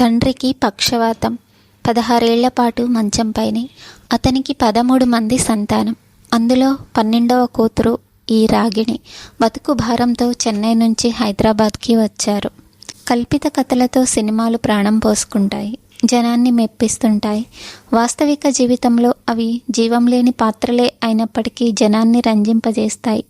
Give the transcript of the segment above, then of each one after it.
తండ్రికి పక్షవాతం. పదహారేళ్ళ పాటు మంచంపైనే అతనికి పదమూడు మంది సంతానం. అందులో పన్నెండవ కూతురు ఈ రాగిణి. బతుకు భారంతో చెన్నై నుంచి హైదరాబాద్కి వచ్చారు. కల్పిత కథలతో సినిమాలు ప్రాణం పోసుకుంటాయి. జనాన్ని మెప్పిస్తుంటాయి. వాస్తవిక జీవితంలో అవి జీవం లేని పాత్రలే అయినప్పటికీ జనాన్ని రంజింపజేస్తాయి.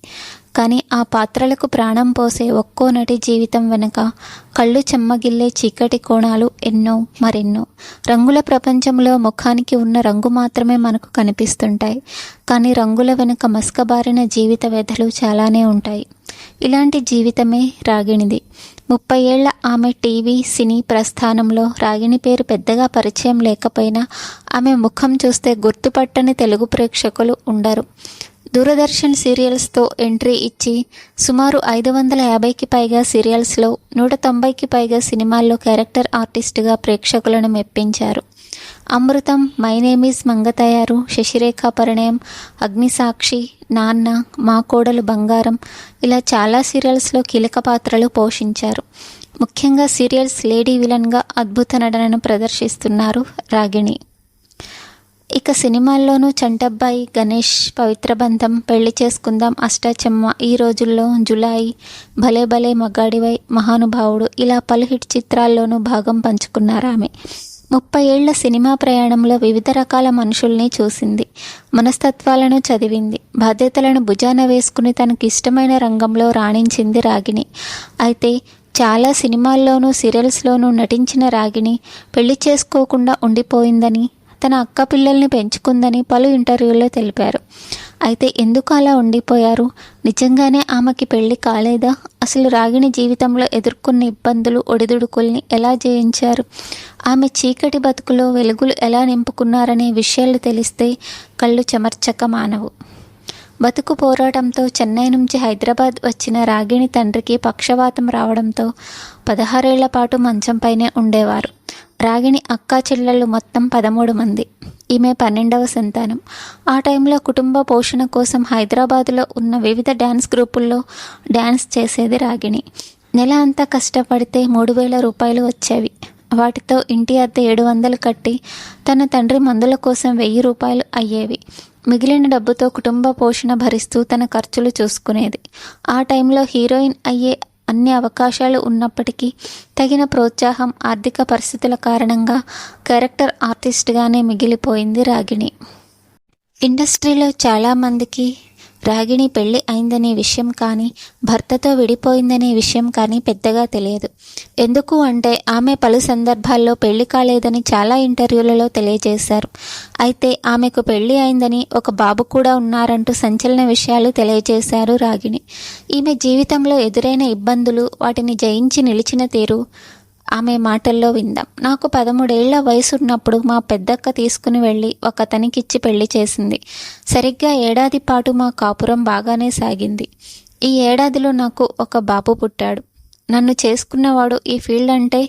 కానీ ఆ పాత్రలకు ప్రాణం పోసే ఒక్కో నటి జీవితం వెనుక కళ్ళు చెమ్మగిల్లే చీకటి కోణాలు ఎన్నో మరెన్నో. రంగుల ప్రపంచంలో ముఖానికి ఉన్న రంగు మాత్రమే మనకు కనిపిస్తుంటాయి. కానీ రంగుల వెనుక మస్కబారిన జీవిత వ్యధలు చాలానే ఉంటాయి. ఇలాంటి జీవితమే రాగిణిది. ముప్పై ఏళ్ళ ఆమె టీవీ సినీ ప్రస్థానంలో రాగిణి పేరు పెద్దగా పరిచయం లేకపోయినా ఆమె ముఖం చూస్తే గుర్తుపట్టని తెలుగు ప్రేక్షకులు ఉండరు. దూరదర్శన్ సీరియల్స్తో ఎంట్రీ ఇచ్చి సుమారు ఐదు వందల యాభైకి పైగా సీరియల్స్లో నూట తొంభైకి పైగా సినిమాల్లో క్యారెక్టర్ ఆర్టిస్టుగా ప్రేక్షకులను మెప్పించారు. Amrutham my name is Mangatayaru Sasirekha Parinayam Agnisakshi నాన్న మా కోడలు బంగారం ఇలా చాలా సీరియల్స్లో కీలక పాత్రలు పోషించారు. ముఖ్యంగా సీరియల్స్ లేడీ విలన్గా అద్భుత నటనను ప్రదర్శిస్తున్నారు రాగిణి. ఇక సినిమాల్లోనూ చంటబ్బాయి గణేష్ పవిత్ర బంధం పెళ్ళి చేసుకుందాం అష్టాచెమ్మ ఈ రోజుల్లో జులాయి భలే భలే మగాడివై మహానుభావుడు ఇలా పలు హిట్ చిత్రాల్లోనూ భాగం పంచుకున్నారు ఆమె. ముప్పై ఏళ్ళ సినిమా ప్రయాణంలో వివిధ రకాల మనుషుల్ని చూసింది. మనస్తత్వాలను చదివింది. బాధ్యతలను భుజాన వేసుకుని తనకి ఇష్టమైన రంగంలో రాణించింది రాగిణి. అయితే చాలా సినిమాల్లోనూ సీరియల్స్లోనూ నటించిన రాగిణి పెళ్ళి చేసుకోకుండా ఉండిపోయిందని తన అక్క పిల్లల్ని పెంచుకుందని పలు ఇంటర్వ్యూల్లో తెలిపారు. అయితే ఎందుకు అలా ఉండిపోయారు? నిజంగానే ఆమెకి పెళ్ళి కాలేదా? అసలు రాగిణి జీవితంలో ఎదుర్కొన్న ఇబ్బందులు ఒడిదుడుకుల్ని ఎలా జయించారు? ఆమె చీకటి బతుకులో వెలుగులు ఎలా నింపుకున్నారనే విషయాలు తెలిస్తే కళ్ళు చెమర్చక మానవు బతుకు పోరాటంతో చెన్నై నుంచి హైదరాబాద్ వచ్చిన రాగిణి తండ్రికి పక్షవాతం రావడంతో పదహారేళ్ళ పాటు మంచంపైనే ఉండేవారు. రాగిణి అక్కా చెల్లెళ్ళు మొత్తం పదమూడు మంది. ఈమె పన్నెండవ సంతానం. ఆ టైంలో కుటుంబ పోషణ కోసం హైదరాబాదులో ఉన్న వివిధ డ్యాన్స్ గ్రూపుల్లో డ్యాన్స్ చేసేది రాగిణి. నెల అంతా కష్టపడితే మూడు వేల రూపాయలు వచ్చేవి. వాటితో ఇంటి అద్దె ఏడు వందలు కట్టి తన తండ్రి మందుల కోసం వెయ్యి రూపాయలు అయ్యేవి. మిగిలిన డబ్బుతో కుటుంబ పోషణ భరిస్తూ తన ఖర్చులు చూసుకునేది. ఆ టైంలో హీరోయిన్ అయ్యే అన్ని అవకాశాలు ఉన్నప్పటికీ తగిన ప్రోత్సాహం ఆర్థిక పరిస్థితుల కారణంగా క్యారెక్టర్ ఆర్టిస్ట్గానే మిగిలిపోయింది రాగిణి. ఇండస్ట్రీలో చాలామందికి రాగిణి పెళ్ళి అయిందనే విషయం కానీ భర్తతో విడిపోయిందనే విషయం కానీ పెద్దగా తెలియదు. ఎందుకు అంటే ఆమె పలు సందర్భాల్లో పెళ్ళి కాలేదని చాలా ఇంటర్వ్యూలలో తెలియజేశారు. అయితే ఆమెకు పెళ్ళి అయిందని ఒక బాబు కూడా ఉన్నారంటూ సంచలన విషయాలు తెలియజేశారు రాగిణి. ఈమె జీవితంలో ఎదురైన ఇబ్బందులు వాటిని జయించి నిలిచిన తీరు ఆమె మాటల్లో విందాం. నాకు పదమూడేళ్ళ వయసున్నప్పుడు మా పెద్దక్క తీసుకుని వెళ్ళి ఒక అతనికిచ్చి పెళ్ళి చేసింది. సరిగ్గా ఏడాది పాటు మా కాపురం బాగానే సాగింది. ఈ ఏడాదిలో నాకు ఒక బాబు పుట్టాడు. నన్ను చేసుకున్నవాడు ఈ ఫీల్డ్ అంటే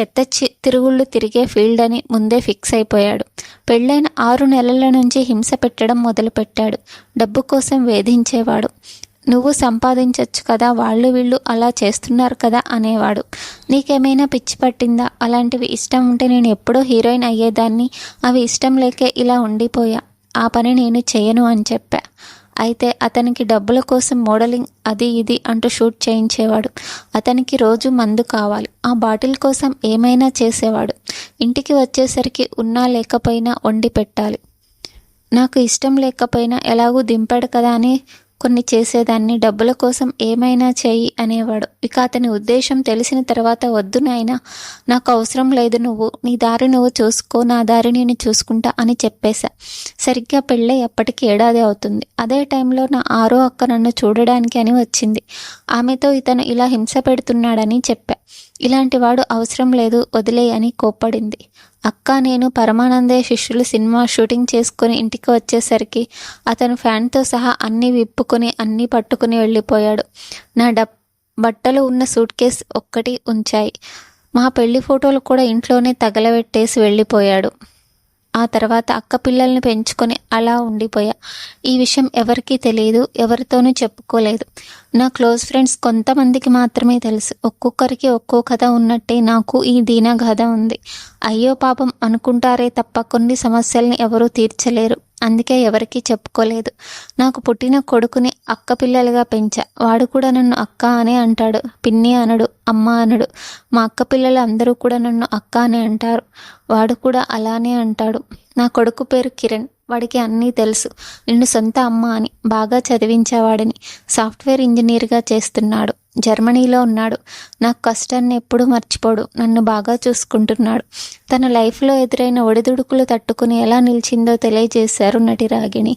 చెత్త తిరుగుళ్ళు తిరిగే ఫీల్డ్ అని ముందే ఫిక్స్ అయిపోయాడు. పెళ్ళైన ఆరు నెలల నుంచి హింస పెట్టడం మొదలుపెట్టాడు. డబ్బు కోసం వేధించేవాడు. నువ్వు సంపాదించవచ్చు కదా వాళ్ళు వీళ్ళు అలా చేస్తున్నారు కదా అనేవాడు. నీకేమైనా పిచ్చి పట్టిందా? అలాంటివి ఇష్టం ఉంటే నేను ఎప్పుడో హీరోయిన్ అయ్యేదాన్ని అవి ఇష్టం లేకే ఇలా ఉండిపోయా. ఆ పని నేను చేయను అని చెప్పా. అయితే అతనికి డబ్బుల కోసం మోడలింగ్ అది ఇది అంటూ షూట్ చేయించేవాడు. అతనికి రోజు మందు కావాలి. ఆ బాటిల్ కోసం ఏమైనా చేసేవాడు. ఇంటికి వచ్చేసరికి ఉన్నా లేకపోయినా వండి పెట్టాలి. నాకు ఇష్టం లేకపోయినా ఎలాగూ దింపాడు కదా అని కొన్ని చేసేదాన్ని. డబ్బుల కోసం ఏమైనా చేయి అనేవాడు. ఇక అతని ఉద్దేశం తెలిసిన తర్వాత వద్దు నాయనా నాకు అవసరం లేదు నువ్వు. నీ దారి నువ్వు చూసుకో నా దారి నేను చూసుకుంటా అని చెప్పేశా. సరిగ్గా పెళ్ళై అప్పటికి ఏడాది అవుతుంది. అదే టైంలో నా ఆరో అక్క నన్ను చూడడానికి అని వచ్చింది. ఆమెతో ఇతను ఇలా హింస పెడుతున్నాడని చెప్పా. ఇలాంటి వాడు అవసరం లేదు వదిలే అని కోప్పడింది. అక్క నేను పరమానందే శిష్యులు సినిమా షూటింగ్ చేసుకుని ఇంటికి వచ్చేసరికి అతను ఫ్యాన్తో సహా అన్నీ విప్పుకొని అన్నీ పట్టుకుని వెళ్ళిపోయాడు. నా డబ్ బట్టలు ఉన్న సూట్ కేస్ ఒక్కటి ఉంచాయి. మా పెళ్ళి ఫోటోలు కూడా ఇంట్లోనే తగలబెట్టేసి వెళ్ళిపోయాడు. ఆ తర్వాత అక్క పిల్లల్ని పెంచుకొని అలా ఉండిపోయా. ఈ విషయం ఎవరికీ తెలియదు ఎవరితోనూ చెప్పుకోలేదు. నా క్లోజ్ ఫ్రెండ్స్ కొంతమందికి మాత్రమే తెలుసు. ఒక్కొక్కరికి ఒక్కో కథ ఉన్నట్టే నాకు ఈ దీనా కథ ఉంది. అయ్యో పాపం అనుకుంటారే తప్ప కొన్ని సమస్యల్ని ఎవరూ తీర్చలేరు. అందుకే ఎవరికీ చెప్పుకోలేదు. నాకు పుట్టిన కొడుకుని అక్క పిల్లలుగా పెంచా. వాడు కూడా నన్ను అక్క అనే అంటాడు. పిన్ని అనడు అమ్మ అనడు. మా అక్క పిల్లలు అందరూ కూడా నన్ను అక్క అనే అంటారు. వాడు కూడా అలానే అంటాడు. నా కొడుకు పేరు కిరణ్. వాడికి అన్నీ తెలుసు. నిన్ను సొంత అమ్మ అని బాగా చదివించేవాడిని సాఫ్ట్వేర్ ఇంజనీర్గా చేస్తున్నాడు. జర్మనీలో ఉన్నాడు. నాకు కష్టాన్ని ఎప్పుడూ మర్చిపోడు. నన్ను బాగా చూసుకుంటున్నాడు. తన లైఫ్లో ఎదురైన ఒడిదుడుకులు తట్టుకుని ఎలా నిలిచిందో తెలియజేశారు నటి రాగిణి.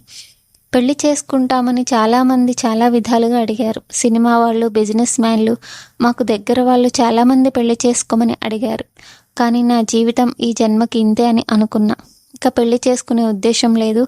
పెళ్ళి చేసుకుంటామని చాలామంది చాలా విధాలుగా అడిగారు. సినిమా వాళ్ళు బిజినెస్ మ్యాన్లు మాకు దగ్గర వాళ్ళు చాలామంది పెళ్ళి చేసుకోమని అడిగారు. కానీ నా జీవితం ఈ జన్మకి ఇంతే అని అనుకున్నా. ఇక పెళ్ళి చేసుకునే ఉద్దేశం లేదు.